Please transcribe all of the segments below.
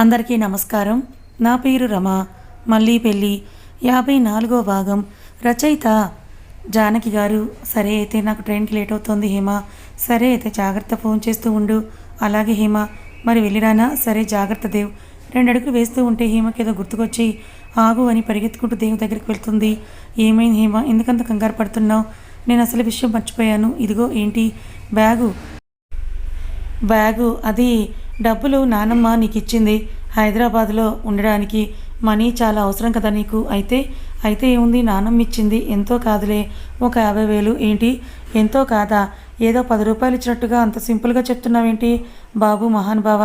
అందరికీ నమస్కారం. నా పేరు రమ. మళ్ళీ పెళ్ళి యాభై నాలుగో భాగం. రచయిత జానకి గారు సరే అయితే నాకు ట్రైన్కి లేట్ అవుతుంది హేమ. సరే అయితే జాగ్రత్త ఫోన్ చేస్తూ ఉండు. అలాగే హేమ మరి వెళ్ళిరానా? సరే జాగ్రత్త దేవ్. రెండు అడుగులు వేస్తూ ఉంటే హేమకి ఏదో గుర్తుకొచ్చి ఆగు అని పరిగెత్తుకుంటూ దేవ్ దగ్గరికి వెళ్తుంది. ఏమైంది హేమ? ఎందుకంత కంగారు పడుతున్నావు? నేను అసలు విషయం మర్చిపోయాను. ఇదిగో ఏంటి? బ్యాగు. బ్యాగు అది డబ్బులు నానమ్మ నీకు ఇచ్చింది హైదరాబాద్లో ఉండడానికి మనీ చాలా అవసరం కదా నీకు? అయితే అయితే ఏముంది? నానమ్మ ఇచ్చింది ఎంతో కాదులే. ఒక యాభై వేలు ఏంటి? ఎంతో కాదా? ఏదో పది రూపాయలు ఇచ్చినట్టుగా అంత సింపుల్గా చెప్తున్నావేంటి? బాబు మహానుభావ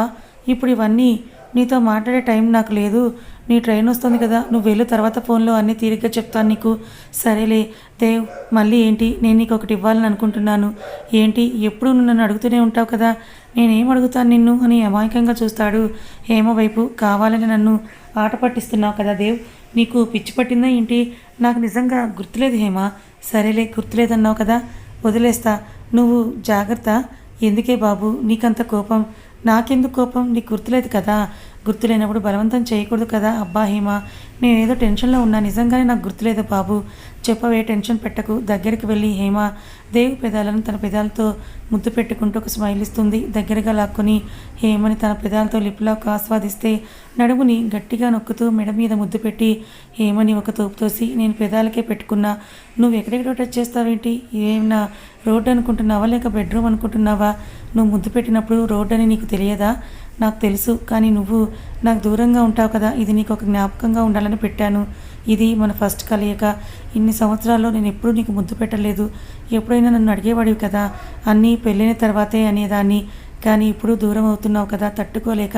ఇప్పుడు ఇవన్నీ నీతో మాట్లాడే టైం నాకు లేదు. నీ ట్రైన్ వస్తుంది కదా నువ్వు వెళ్ళిన తర్వాత ఫోన్లో అన్నీ తీరిగ్గా చెప్తాను నీకు. సరేలే దేవ్ మళ్ళీ ఏంటి? నేను నీకు ఒకటి ఇవ్వాలని అనుకుంటున్నాను. ఏంటి? ఎప్పుడు నువ్వు నన్ను అడుగుతూనే ఉంటావు కదా? నేనేం అడుగుతాను నిన్ను అని అమాయకంగా చూస్తాడు. హేమ వైపు కావాలని నన్ను ఆట పట్టిస్తున్నావు కదా దేవ్? నీకు పిచ్చి పట్టిందా ఏంటి? నాకు నిజంగా గుర్తులేదు హేమ. సరేలే గుర్తులేదన్నావు కదా? వదిలేస్తా. నువ్వు జాగ్రత్త. ఎందుకే బాబు? నీకంత కోపం. నాకెందుకు కోపం? నీకు గుర్తులేదు కదా? గుర్తులేనప్పుడు బలవంతం చేయకూడదు కదా? అబ్బా హేమ నేనేదో టెన్షన్లో ఉన్నా. నిజంగానే నాకు గుర్తులేదు బాబు. చెప్పవే టెన్షన్ పెట్టకు. దగ్గరికి వెళ్ళి హేమ దేవు పెదాలను తన పెదాలతో ముద్దు పెట్టుకుంటూ ఒక స్మైల్ ఇస్తుంది. దగ్గరగా లాక్కొని హేమని తన పెదాలతో లిప్లాక్ ఆస్వాదిస్తే నడుముని గట్టిగా నొక్కుతూ మెడ మీద ముద్దు పెట్టి హేమని ఒక తోపు తోసి నేను పెదాలకే పెట్టుకున్నా. నువ్వు ఎక్కడెక్కడ టచ్ చేస్తావేంటి? ఏమైనా రోడ్డు అనుకుంటున్నావా? లేక బెడ్రూమ్ అనుకుంటున్నావా? నువ్వు ముద్దు పెట్టినప్పుడు రోడ్డు అని నీకు తెలియదా? నాకు తెలుసు కానీ నువ్వు నాకు దూరంగా ఉంటావు కదా. ఇది నీకు ఒక జ్ఞాపకంగా ఉండాలని పెట్టాను. ఇది మన ఫస్ట్ కలయిక. ఇన్ని సంవత్సరాల్లో నేను ఎప్పుడూ నీకు ముద్దు పెట్టలేదు. ఎప్పుడైనా నన్ను అడిగేవాడివి కదా అన్నీ పెళ్ళైన తర్వాతే అనేదాన్ని. కానీ ఇప్పుడు దూరం అవుతున్నావు కదా తట్టుకోలేక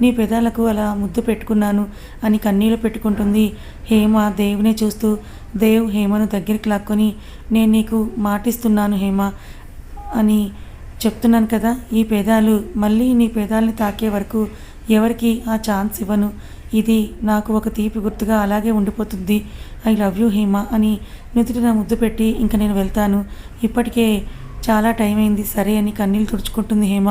నీ పెదాలకు అలా ముద్దు పెట్టుకున్నాను అని కన్నీళ్ళు పెట్టుకుంటుంది హేమ దేవునే చూస్తూ. దేవ్ హేమను దగ్గరికి లాక్కొని నేను నీకు మాటిస్తున్నాను హేమ అని చెప్తున్నాను కదా ఈ పేదాలు మళ్ళీ నీ పేదాలని తాకే వరకు ఎవరికి ఆ ఛాన్స్ ఇవ్వను. ఇది నాకు ఒక తీపి గుర్తుగా అలాగే ఉండిపోతుంది. ఐ లవ్ యూ హేమ అని నుదుటిన ముద్దు పెట్టి ఇంక నేను వెళ్తాను. ఇప్పటికే చాలా టైం అయింది. సరే అని కన్నీళ్ళు తుడుచుకుంటుంది హేమ.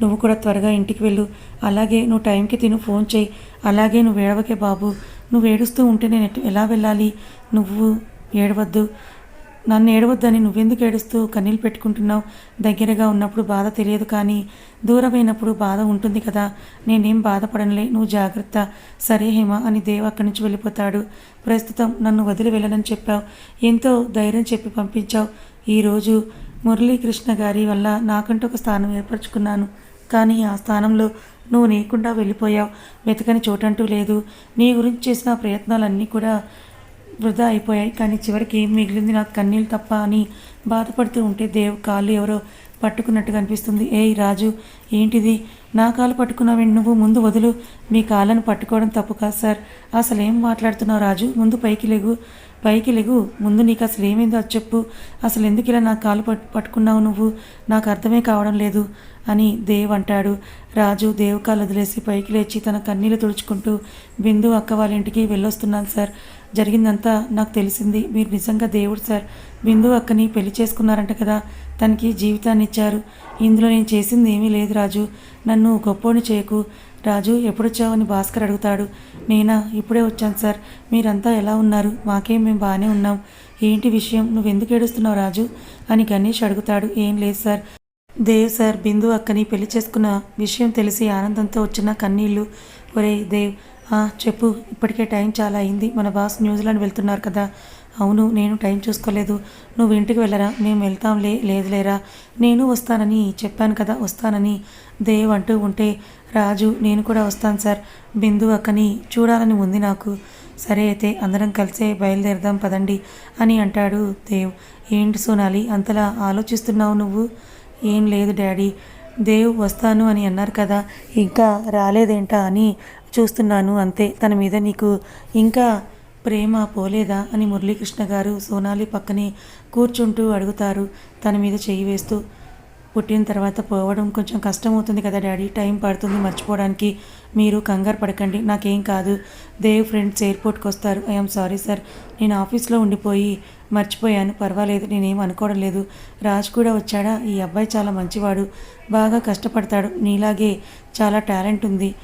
నువ్వు కూడా త్వరగా ఇంటికి వెళ్ళు. అలాగే నువ్వు టైంకి తిను ఫోన్ చేయి. అలాగే నువ్వు ఏడవకే బాబు. నువ్వు ఏడుస్తూ ఉంటే నేను ఎలా వెళ్ళాలి? నువ్వు ఏడవద్దు. నన్ను ఏడవద్దని నువ్వెందుకు ఏడుస్తూ కన్నీళ్ళు పెట్టుకుంటున్నావు? దగ్గరగా ఉన్నప్పుడు బాధ తెలియదు కానీ దూరమైనప్పుడు బాధ ఉంటుంది కదా. నేనేం బాధపడనులే. నువ్వు జాగ్రత్త. సరే హేమ అని దేవ్ అక్కడి నుంచి వెళ్ళిపోతాడు. ప్రస్తుతం నన్ను వదిలి వెళ్ళనని చెప్పావు. ఎంతో ధైర్యం చెప్పి పంపించావు. ఈరోజు మురళీకృష్ణ గారి వల్ల నాకంటూ ఒక స్థానం ఏర్పరచుకున్నాను. కానీ ఆ స్థానంలో నువ్వు నీకుండా వెళ్ళిపోయావు. వెతకని చోటంటూ లేదు. నీ గురించి చేసిన ప్రయత్నాలన్నీ కూడా వృధా అయిపోయాయి. కానీ చివరికి ఏం మిగిలింది నాకు కన్నీళ్ళు తప్ప అని బాధపడుతూ ఉంటే దేవ్ కాళ్ళు ఎవరో పట్టుకున్నట్టుగా అనిపిస్తుంది. ఏయ్ రాజు ఏంటిది? నా కాలు పట్టుకున్నావేంటి నువ్వు ముందు వదులు. మీ కాళ్ళను పట్టుకోవడం తప్పు కాదు సార్? అసలు ఏం మాట్లాడుతున్నావు రాజు? ముందు పైకి లేవు పైకి లేగు. ముందు నీకు అసలు ఏమైందో అది చెప్పు. అసలు ఎందుకు ఇలా నా కాలు పట్టు పట్టుకున్నావు నువ్వు? నాకు అర్థమే కావడం లేదు అని దేవ్ అంటాడు. రాజు దేవ్ కాలు వదిలేసి పైకి లేచి తన కన్నీళ్ళు తుడుచుకుంటూ బిందు అక్క వాళ్ళ ఇంటికి వెళ్ళొస్తున్నాను సార్. జరిగిందంతా నాకు తెలిసింది. మీరు నిజంగా దేవుడు సార్. బిందు అక్కని పెళ్ళి చేసుకున్నారంట కదా. తనకి జీవితాన్ని ఇచ్చారు. ఇందులో నేను చేసింది ఏమీ లేదు రాజు. నన్ను గొప్పోని చేయకు. రాజు ఎప్పుడొచ్చావని భాస్కర్ అడుగుతాడు. నేనా? ఇప్పుడే వచ్చాను సార్. మీరంతా ఎలా ఉన్నారు? మాకేం మేము బాగానే ఉన్నాం. ఏంటి విషయం? నువ్వు ఎందుకు ఏడుస్తున్నావు రాజు? అని గణేష్ అడుగుతాడు. ఏం లేదు సార్. దేవ్ సార్ బిందు అక్కని పెళ్ళి చేసుకున్న విషయం తెలిసి ఆనందంతో వచ్చిన కన్నీళ్ళు. ఒరే దేవ్ చెప్పు ఇప్పటికే టైం చాలా అయింది. మన బాస్ న్యూజిలాండ్ వెళ్తున్నారు కదా. అవును నేను టైం చూసుకోలేదు. నువ్వు ఇంటికి వెళ్ళరా? మేము వెళ్తాంలే లేదు లేరా నేను వస్తానని చెప్పాను కదా వస్తానని. దేవ్ అంటూ ఉంటే రాజు నేను కూడా వస్తాను సార్. బిందు అక్కని చూడాలని ఉంది నాకు. సరే అయితే అందరం కలిసే బయలుదేరదాం పదండి అని అంటాడు దేవ్. ఏంటి సోనాలి అంతలా ఆలోచిస్తున్నావు నువ్వు? ఏం లేదు డాడీ. దేవ్ వస్తాను అని అన్నారు కదా ఇంకా రాలేదేంటా అని చూస్తున్నాను అంతే. తన మీద నీకు ఇంకా ప్రేమ పోలేదా అని మురళీకృష్ణ గారు సోనాలి పక్కనే కూర్చుంటూ అడుగుతారు తన మీద చేయి వేస్తూ. పుట్టిన తర్వాత పోవడం కొంచెం కష్టం అవుతుంది కదా డాడీ టైం పడుతుంది మర్చిపోవడానికి మీరు కంగారు పడకండి నాకేం కాదు. దేవ్ ఫ్రెండ్స్ ఎయిర్పోర్ట్కి వస్తారు ఐఎమ్ సారీ సార్. నేను ఆఫీస్లో ఉండిపోయి మర్చిపోయాను. పర్వాలేదు నేనేం అనుకోవడం లేదు. రాజ్ కూడా వచ్చాడా? ఈ అబ్బాయి చాలా మంచివాడు. బాగా కష్టపడతాడు. నీలాగే చాలా టాలెంట్ ఉంది.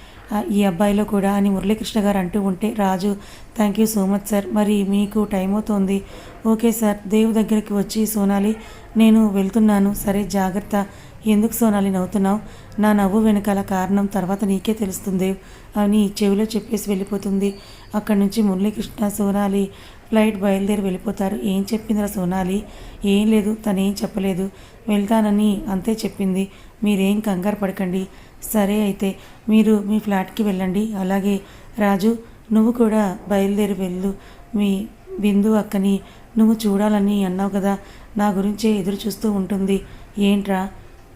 ఈ అబ్బాయిలో కూడా అని మురళీకృష్ణ గారు అంటూ ఉంటే Raju thank you so much sir మరి మీకు టైం అవుతోంది. ఓకే సార్ దేవు దగ్గరికి వచ్చి సోనాలి నేను వెళ్తున్నాను. సరే జాగ్రత్త. ఎందుకు సోనాలి నవ్వుతున్నావు? నా నవ్వు వెనకాల కారణం తర్వాత నీకే తెలుస్తుంది. అని చెవిలో చెప్పేసి వెళ్ళిపోతుంది. అక్కడి నుంచి మురళీకృష్ణ సోనాలి ఫ్లైట్ బయలుదేరి వెళ్ళిపోతారు. ఏం చెప్పిందిరా సోనాలి? ఏం లేదు. తనేం చెప్పలేదు. వెళ్తానని అంతే చెప్పింది. మీరేం కంగారు పడకండి. సరే అయితే మీరు మీ ఫ్లాట్కి వెళ్ళండి. అలాగే రాజు నువ్వు కూడా బయలుదేరి వెళ్ళు. మీ బిందు అక్కని నువ్వు చూడాలని అన్నావు కదా నా గురించే ఎదురు చూస్తూ ఉంటుంది. ఏంట్రా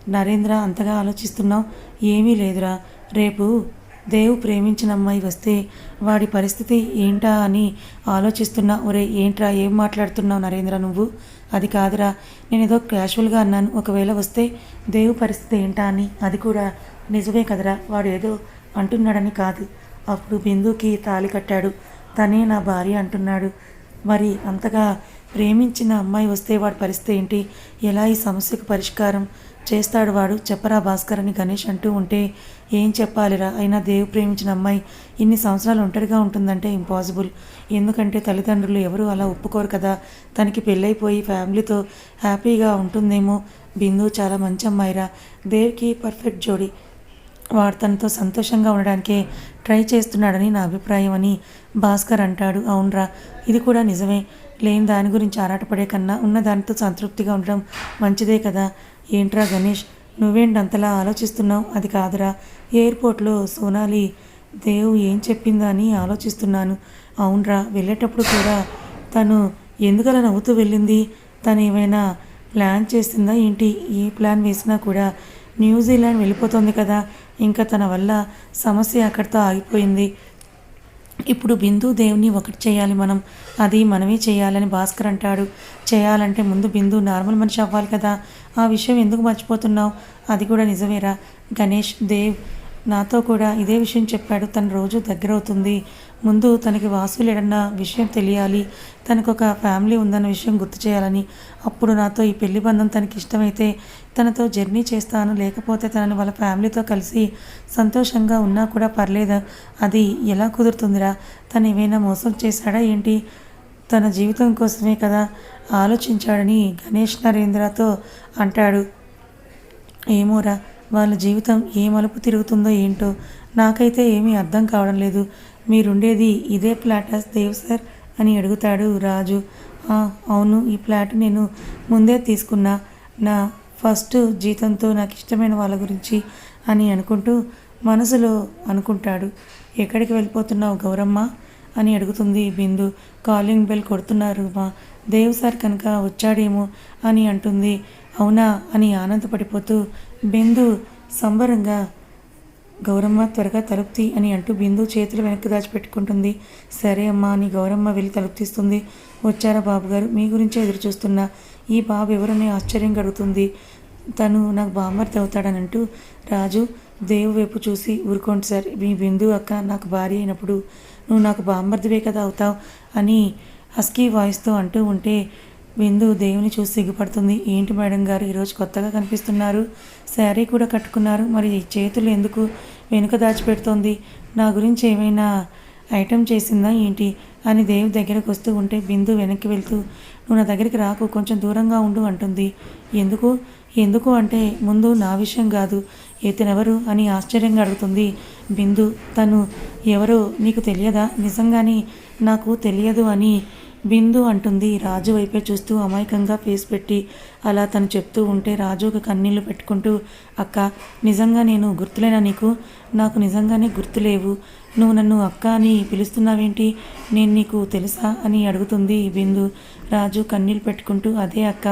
నరేంద్ర అంతగా ఆలోచిస్తున్నావు? ఏమీ లేదురా. రేపు దేవు ప్రేమించిన అమ్మాయి వస్తే వాడి పరిస్థితి ఏంటా అని ఆలోచిస్తున్నా ఒరే ఏంట్రా ఏం మాట్లాడుతున్నావు నరేంద్ర నువ్వు? అది కాదురా నేను ఏదో క్యాషువల్గా అన్నాను. ఒకవేళ వస్తే దేవు పరిస్థితి ఏంటా అని అది కూడా నిజమే కదరా వాడు ఏదో అంటున్నాడని కాదు. అప్పుడు బిందుకి తాళి కట్టాడు. తనే నా భార్య అంటున్నాడు. మరి అంతగా ప్రేమించిన అమ్మాయి వస్తే వాడి పరిస్థితి ఏంటి? ఎలా ఈ సమస్యకు పరిష్కారం? చేస్తాడు వాడు. చెప్పరా భాస్కర్ అని గణేష్ అంటూ ఉంటే ఏం చెప్పాలిరా? అయినా దేవు ప్రేమించిన అమ్మాయి ఇన్ని సంవత్సరాలు ఒంటరిగా ఉంటుందంటే ఇంపాసిబుల్. ఎందుకంటే తల్లిదండ్రులు ఎవరు అలా ఒప్పుకోరు కదా. తనకి పెళ్ళైపోయి ఫ్యామిలీతో హ్యాపీగా ఉంటుందేమో. బిందు చాలా మంచి అమ్మాయిరా. దేవ్కి పర్ఫెక్ట్ జోడి. వాడు తనతో సంతోషంగా ఉండడానికే ట్రై చేస్తున్నాడని నా అభిప్రాయం అని భాస్కర్ అంటాడు. అవునరా ఇది కూడా నిజమే. లేని దాని గురించి ఆరాటపడే కన్నా ఉన్న దానితో సంతృప్తిగా ఉండడం మంచిదే కదా. ఏంట్రా గణేష్ నువ్వేంటంతలా ఆలోచిస్తున్నావు? అది కాదురా. ఎయిర్పోర్ట్లో సోనాలి దేవ్ ఏం చెప్పిందా అని ఆలోచిస్తున్నాను. అవునరా వెళ్ళేటప్పుడు కూడా తను ఎందుకలా నవ్వుతూ వెళ్ళింది? తను ఏమైనా ప్లాన్ చేసిందా ఏంటి? ఏ ప్లాన్ వేసినా కూడా న్యూజిలాండ్ వెళ్ళిపోతుంది కదా. ఇంకా తన వల్ల సమస్య అక్కడితో ఆగిపోయింది. ఇప్పుడు బిందు దేవుని ఒకటి చేయాలి మనం. అది మనమే చేయాలని భాస్కర్ అంటాడు. చేయాలంటే ముందు బిందు నార్మల్ మనిషి అవ్వాలి కదా. ఆ విషయం ఎందుకు మర్చిపోతున్నావు? అది కూడా నిజమేరా. గణేష్ దేవ్ నాతో కూడా ఇదే విషయం చెప్పాడు. తను రోజు దగ్గరవుతుంది. ముందు తనకి వాసు లేడన్న విషయం తెలియాలి. తనకు ఒక ఫ్యామిలీ ఉందన్న విషయం గుర్తు చేయాలని. అప్పుడు నాతో ఈ పెళ్ళి బంధం తనకి ఇష్టమైతే తనతో జర్నీ చేస్తాను. లేకపోతే తనని వాళ్ళ ఫ్యామిలీతో కలిసి సంతోషంగా ఉన్నా కూడా పర్లేదు. అది ఎలా కుదురుతుందిరా? తను ఏమైనా మోసం చేశాడా ఏంటి? తన జీవితం కోసమే కదా ఆలోచించాడని గణేష్ నరేంద్రతో అంటాడు. ఏమోరా? వాళ్ళ జీవితం ఏ మలుపు తిరుగుతుందో ఏంటో నాకైతే ఏమీ అర్థం కావడం లేదు. మీరుండేది ఇదే ఫ్లాటస్ దేవ్ సార్? అని అడుగుతాడు రాజు. అవును ఈ ఫ్లాట్ నేను ముందే తీసుకున్నా. నా ఫస్ట్ జీతంతో నాకు ఇష్టమైన వాళ్ళ గురించి అని అనుకుంటూ మనసులో అనుకుంటాడు. ఎక్కడికి వెళ్ళిపోతున్నావు గౌరమ్మ? అని అడుగుతుంది బిందు. కాలింగ్ బెల్ కొడుతున్నారు మా దేవ్ సార్ కనుక వచ్చాడేమో అని అంటుంది. అవునా? అని ఆనందపడిపోతూ బిందు సంబరంగా గౌరమ్మ త్వరగా తలుపు తీ అని అంటూ బిందు చేతులు వెనక్కి దాచిపెట్టుకుంటుంది. సరే అమ్మా అని గౌరమ్మ వెళ్ళి తలుపు తీస్తుంది వచ్చారా బాబు గారు మీ గురించే ఎదురు చూస్తున్నా ఈ బాబు ఎవరని ఆశ్చర్యం కడుగుతుంది తను నాకు బామ్మర్ది అవుతాడని అంటూ రాజు దేవు వైపు చూసి ఊరుకోండి సార్. మీ బిందు అక్క నాకు భార్య అయినప్పుడు నువ్వు నాకు బామ్మర్దివే కదా అవుతావు అని హస్కీ వాయిస్తో అంటూ ఉంటే బిందు దేవుని చూసి సిగ్గుపడుతుంది. ఏంటి మేడం గారు? ఈరోజు కొత్తగా కనిపిస్తున్నారు. శారీ కూడా కట్టుకున్నారు. మరి చేతులు ఎందుకు వెనుక దాచిపెడుతోంది? నా గురించి ఏమైనా ఐటెం చేసిందా ఏంటి? అని దేవుని దగ్గరకు వస్తూ ఉంటే బిందు వెనక్కి వెళ్తూ నువ్వు నా దగ్గరికి రాకు కొంచెం దూరంగా ఉండు అంటుంది. ఎందుకు? ఎందుకు అంటే ముందు నా విషయం కాదు. ఇతనెవరు అని ఆశ్చర్యంగా అడుగుతుంది బిందు తను ఎవరో నీకు తెలియదా? నిజంగానే నాకు తెలియదు అని బిందు అంటుంది. రాజు వైపే చూస్తూ అమాయకంగా ఫేస్ పెట్టి అలా తను చెప్తూ ఉంటే రాజు ఒక కన్నీళ్ళు పెట్టుకుంటూ అక్క నిజంగా నేను గుర్తులేనా నీకు? నాకు నిజంగానే గుర్తులేవు. నువ్వు నన్ను అక్క అని పిలుస్తున్నావేంటి? నేను నీకు తెలుసా? అని అడుగుతుంది బిందు. రాజు కన్నీళ్ళు పెట్టుకుంటూ అదే అక్క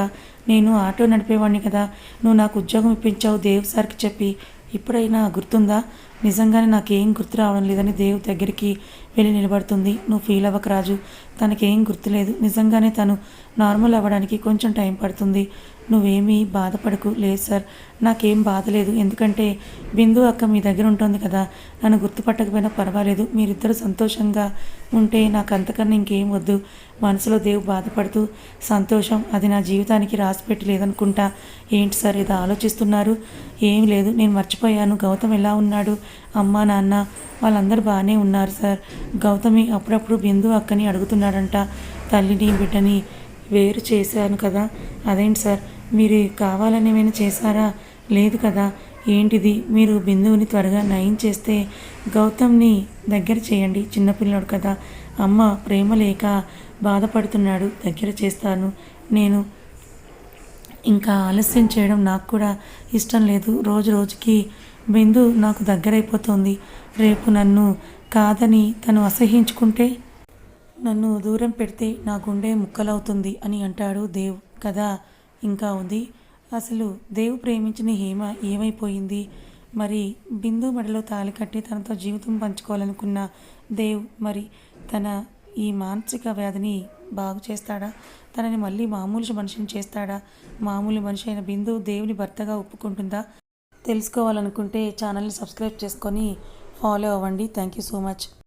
నేను ఆటో నడిపేవాడిని కదా. నువ్వు నాకు ఉద్యోగం ఇప్పించావు దేవ్ సార్కి చెప్పి. ఇప్పుడైనా గుర్తుందా? నిజంగానే నాకేం గుర్తు రావడం లేదని దేవ్ దగ్గరికి వెళ్ళి నిలబడుతుంది. నువ్వు ఫీల్ అవ్వక రాజు. తనకేం గుర్తులేదు నిజంగానే తను నార్మల్ అవ్వడానికి కొంచెం టైం పడుతుంది. నువ్వేమీ బాధపడకు లేదు సార్. నాకేం బాధ లేదు. ఎందుకంటే బిందు అక్క మీ దగ్గర ఉంటుంది కదా. నన్ను గుర్తుపట్టకపోయినా పర్వాలేదు. మీరిద్దరు సంతోషంగా ఉంటే నాకు అంతకన్నా ఇంకేం వద్దు. మనసులో దేవు బాధపడుతూ సంతోషం అది నా జీవితానికి రాసిపెట్టి లేదనుకుంటా. ఏంటి సార్ ఇది ఆలోచిస్తున్నారు? ఏం లేదు. నేను మర్చిపోయాను. గౌతమ్ ఎలా ఉన్నాడు? అమ్మ నాన్న వాళ్ళందరూ బాగానే ఉన్నారు సార్. గౌతమి అప్పుడప్పుడు బిందు అక్కని అడుగుతున్నాడంట. తల్లిని బిడ్డని వేరు చేశాను కదా. అదేంటి సార్? మీరు కావాలని ఏమైనా చేశారా? లేదు కదా. ఏంటిది? మీరు బిందువుని త్వరగా నయం చేస్తే గౌతమ్ని దగ్గర చేయండి చిన్నపిల్లడు కదా. అమ్మ ప్రేమ లేక బాధపడుతున్నాడు దగ్గర చేస్తాను. నేను ఇంకా ఆలస్యం చేయడం నాకు కూడా ఇష్టం లేదు. రోజు రోజుకి బిందు నాకు దగ్గరైపోతుంది. రేపు నన్ను కాదని తను అసహించుకుంటే నన్ను దూరం పెడితే నా గుండె ముక్కలవుతుంది అని అంటాడు దేవ్ కదా. ఇంకా ఉంది. అసలు దేవు ప్రేమించిన హేమ ఏమైపోయింది? మరి బిందు మెడలో తాళి కట్టి తనతో జీవితం పంచుకోవాలనుకున్న దేవ్ మరి తన ఈ మానసిక వ్యాధిని బాగు చేస్తాడా? తనని మళ్ళీ మామూలు మనిషిని చేస్తాడా? మామూలు మనిషి అయిన బిందు దేవుని భర్తగా ఒప్పుకుంటుందా? తెలుసుకోవాలనుకుంటే ఛానల్ని సబ్స్క్రైబ్ చేసుకొని ఫాలో అవ్వండి. Thank you so much.